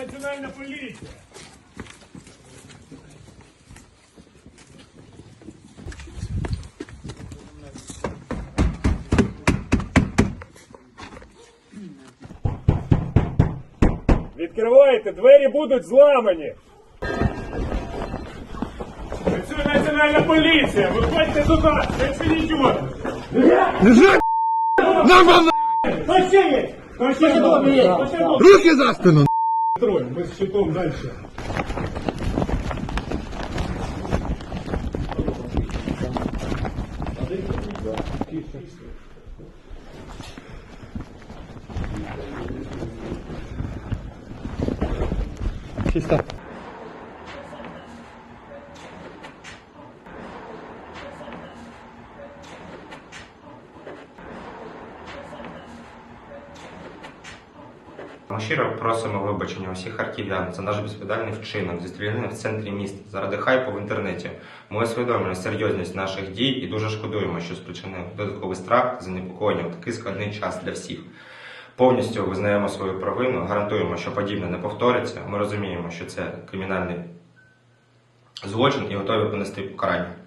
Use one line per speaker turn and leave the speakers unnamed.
Працює національна поліція. Відкривайте, двері будуть зламані. Працює національна поліція. Виходьте туди, це все нічого. Хто ще є? Хто ще є? Хто ще тут?
Руки за спину!
Трой, мы с щитом дальше.
Чисто.
Ми щиро просимо вибачення усіх харків'ян за наш безвідповідальний вчинок зі стрілянини в центрі міста заради хайпу в інтернеті. Ми усвідомлюємо серйозність наших дій і дуже шкодуємо, що спричинив додатковий страх занепокоєння в такий складний час для всіх. Повністю визнаємо свою провину, гарантуємо, що подібне не повториться. Ми розуміємо, що це кримінальний злочин і готові понести покарання.